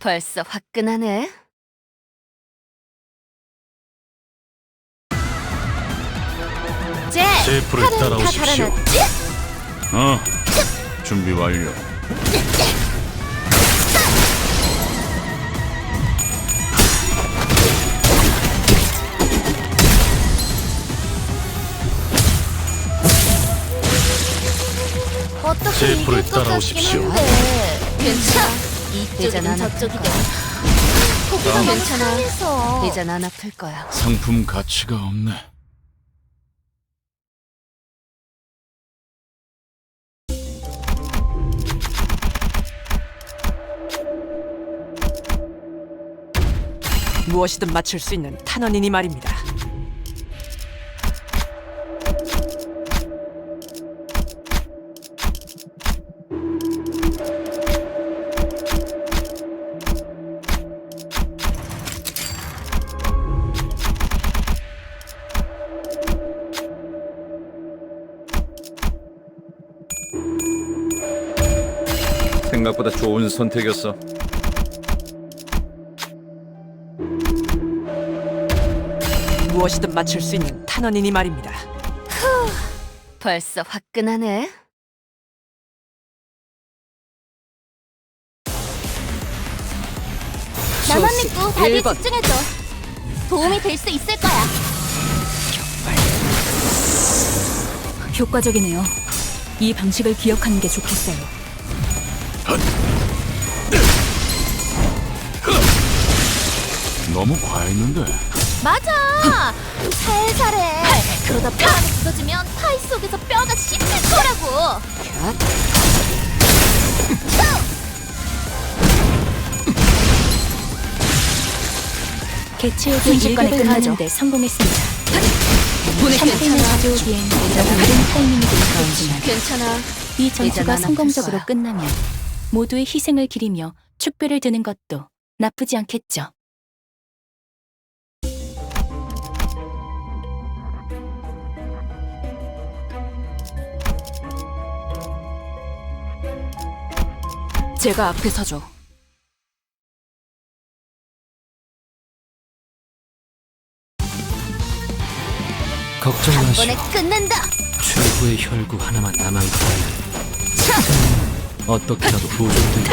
벌써 화끈하네. 제 칼은 다 따라오십시오. 달아놨지? 어, 준비 완료. 어떻게 이길 것 같긴 따라오십시오. 한데 괜찮아. 이쪽이든 안 아플 거야. 거기가. 괜찮아. 해서 이젠 안 아플 거야. 상품 가치가 없네. 무엇이든 맞출 수 있는 탄원이니 말입니다. 생각보다 좋은 선택이었어. 무엇이든 맞출 수 있는 탄원이니 말입니다. 벌써 화끈하네. 나만 믿고 다들 집중해줘. 도움이 될 수 있을 거야. 효과적이네요. 이 방식을 기억하는 게 좋겠어요. 너무 과했는데. 맞아. 살살해. 그러다 뼈가 부서지면 파이 속에서 뼈가 씹힐 거라고. 개체에게 순식간에 끝나죠. 데 성공했습니다. 샴페인을 괜찮아. 가져오기엔 타이밍이 될 괜찮아. 이 전투가 성공적으로. 끝나면 모두의 희생을 기리며 축배를 드는 것도 나쁘지 않겠죠. 제가 앞에 서죠. 걱정 한 마시오. 번에 끝낸다. 최후의 혈구 하나만 남아있다면 어떻게라도 보존되고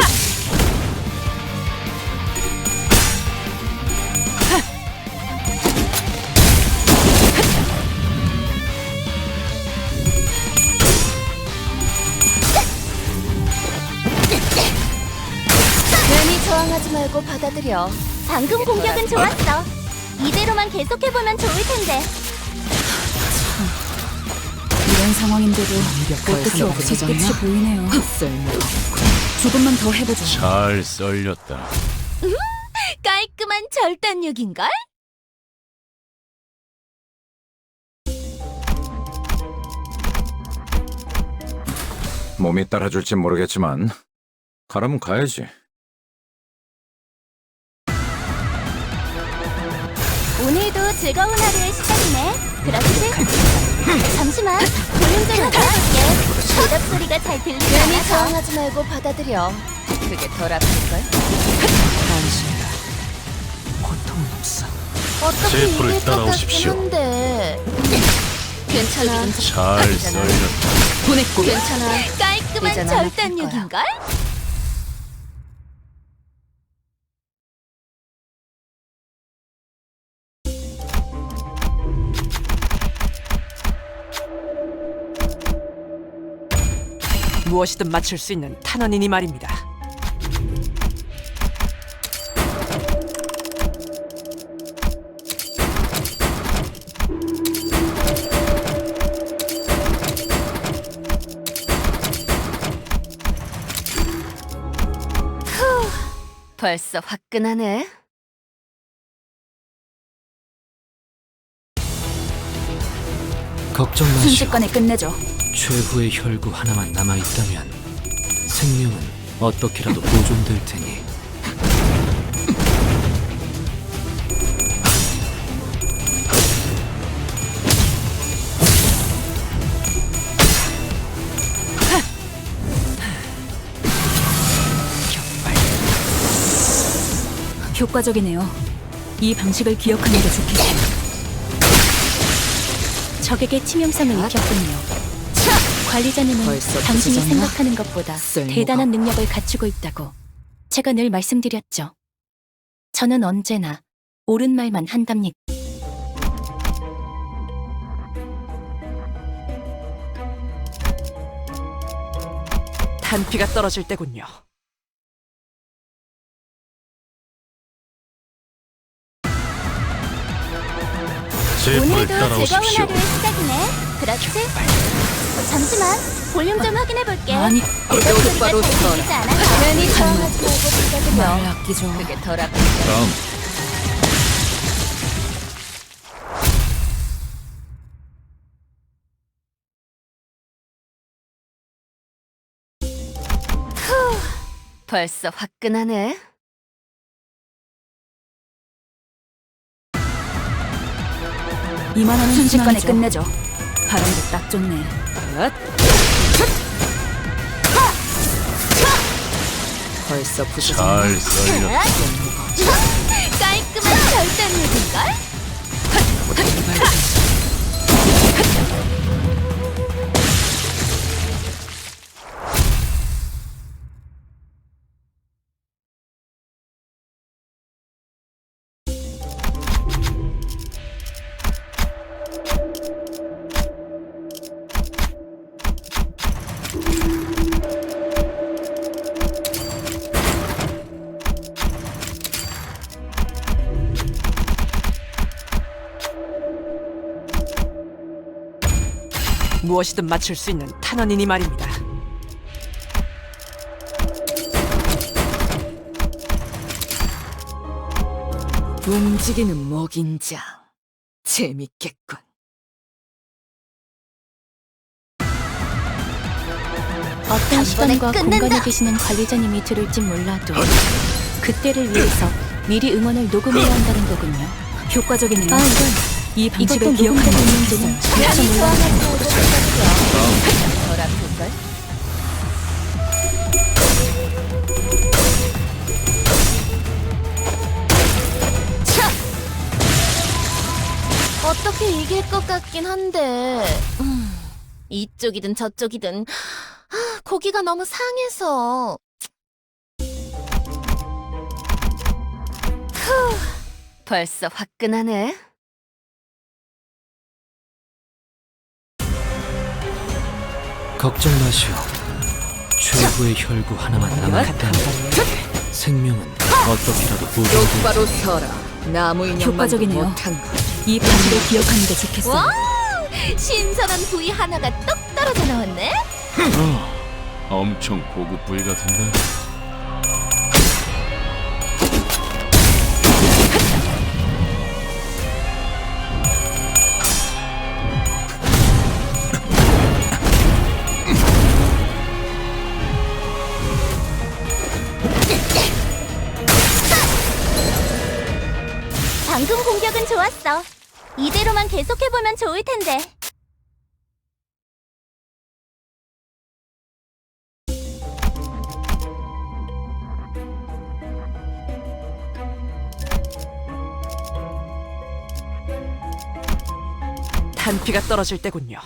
괜히 저항하지 말고 받아들여. 방금 공격은 좋았어. 이대로만 계속해보면 좋을 텐데. 이런 상황인데도 어떻게 없이 끝이 보이네요. 조금만 더 해보자. 잘 썰렸다. 깔끔한 절단력인걸? 몸이 따라줄진 모르겠지만 가라면 가야지. 오늘도 즐거운 하루의 시작이네. 그렇지? 잠시만. 볼륨 좀 낮춰볼게. 대답 소리가 잘 들리지 괜히 않아서. 저항하지 말고 받아들여. 그게 덜 아플걸? 안심해라. 고통은 없어. 어떻게 제 불을 이길 것 따라오십시오. 같긴 한데. 괜찮아. 잘 썰렸다. 보냈고 괜찮아. 깔끔한 절단력인걸? 무엇이든 맞출 수 있는 탄원이니 말입니다. 벌써 화끈하네. 걱정 마시오. 순식간에 끝내죠. 최후의 혈구 하나만 남아있다면 생명은 어떻게라도 보존될 테니 효과적이네요. 이 방식을 기억하는 게 좋겠어요. 적에게 치명상을 입혔군요. 관리자님은 벌써 당신이 부서졌나? 생각하는 것보다 쓸모가 대단한 능력을 갖추고 있다고 제가 늘 말씀드렸죠. 저는 언제나 옳은 말만 한답니다. 탄피가 떨어질 때군요. 오늘도 즐거운. 하루의 시작이네. 그렇지? 잠시만 볼륨 좀 확인해 볼게. 아니, 똑바로? 괜히 저항하지 말고 받아들여. 아끼죠. 그게 덜 아플걸. 다음. 벌써 화끈하네. 이만하면 순식간에 끝내죠. 바람도 딱 좋네. 앗! 벌써 부서졌나? 잘 썰렸다. 깔끔한 절단력인걸? 무엇이든 맞출 수 있는 탄원이니 말입니다. 움직이는 먹인자 재밌겠군. 어떤 시간과 공간에 계시는 관리자님이 들을진 몰라도 그때를 위해서 미리 응원을 녹음해야 한다는 거군요. 효과적이네요. 아, 이건 이 방식을 기억하는 아플걸. 어떻게 이길 것 같긴 한데 음, 이쪽이든 저쪽이든 아, 고기가 너무 상해서 후, 벌써 화끈하네. 걱정 마시오. 최후의 혈구 하나만 남아있다면 생명은 어떻게라도 보존될 테니 서라. 나무 인형만 효과적이네요. 못한 것. 이 방식을 기억하는 게 좋겠어요. 와! 신선한 부위 하나가 똑 떨어져 나왔네. 어, 엄청 고급 부위 같은데. 좋았어. 이대로만 계속해보면 좋을 텐데. 탄피가 떨어질 때군요.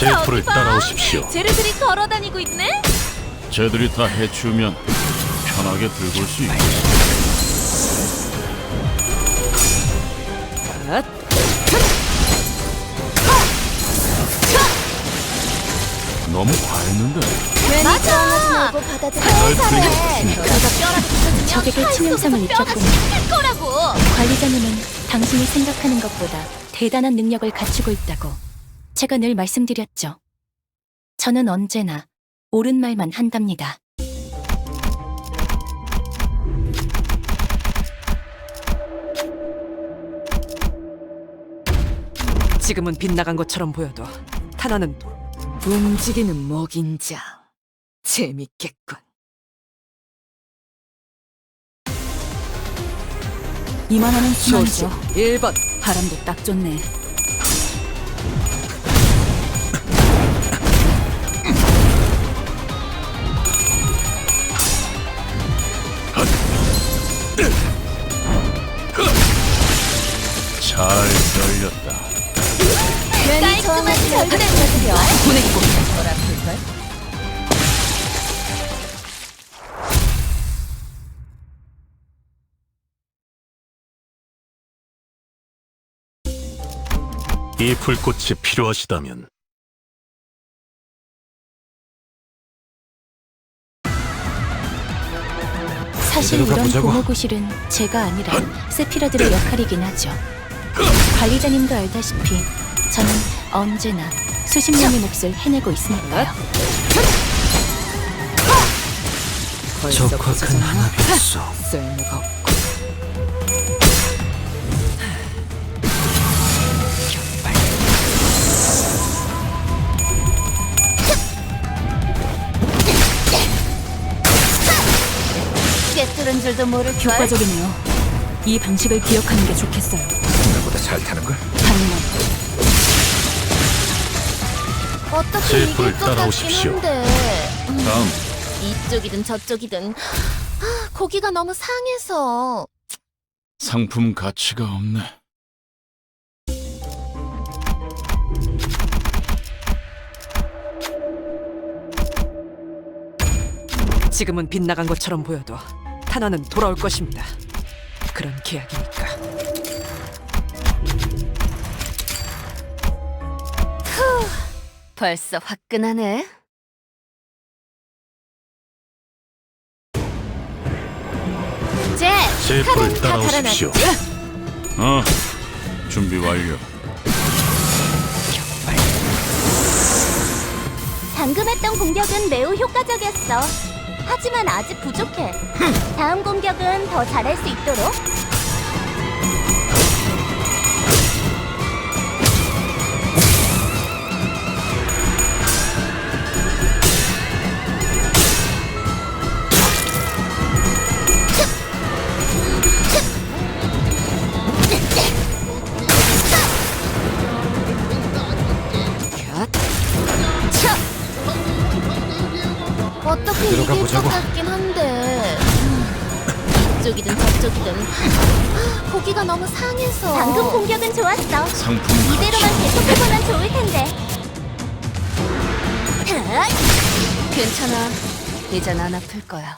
제풀을 따라오십시오. 쟤네들이 걸어다니고 있네. 쟤들이 다 해치우면 편하게 들고 올 수 있고. 앗! 너무 과했는데. 맞아. 적에게 치명상을 입혔군요. 거라고. 관리자님은 당신이 생각하는 것보다 대단한 능력을 갖추고 있다고 제가 늘 말씀드렸죠. 저는 언제나 옳은 말만 한답니다. 지금은 빗나간 것처럼 보여도 탄원은 움직이는 먹인 자 재밌겠군. 이만하면 소수 1번 바람도 딱 좋네. 이 불꽃이 필요하시다면. 사실 이런 가보자고. 보호구실은 제가 아니라 세피라들의 역할이긴 하죠. 관리자님도 알다시피 저는 언제나 수십 명의 몫을 해내고 있으니까요. 적확한 쓸모가 없 깨뜨린 줄도 모를 걸. 효과적이네요. 이 방식을 기억하는 게 좋겠어요. 생각보다 잘 타는 걸? 당연. 어떻게 제 이길 불것 같긴 따라오십시오. 한데. 음, 다음 이쪽이든 저쪽이든 아, 고기가 너무 상해서 상품 가치가 없네. 지금은 빗나간 것처럼 보여도 탄원은 돌아올 것입니다. 그런 계약이니까. 벌써 화끈하네. 제 제 칼은 다 따라오십시오. 어, 준비 완료. 방금 했던 공격은 매우 효과적이었어. 하지만 아직 부족해. 다음 공격은 더 잘할 수 있도록. 이길 것 가보자고. 같긴 한데 음, 이쪽이든 저쪽이든 아, 고기가 너무 상해서 방금 공격은 좋았어. 상품 이대로만 계속해보면 좋을 텐데. 괜찮아 이젠 안 아플 거야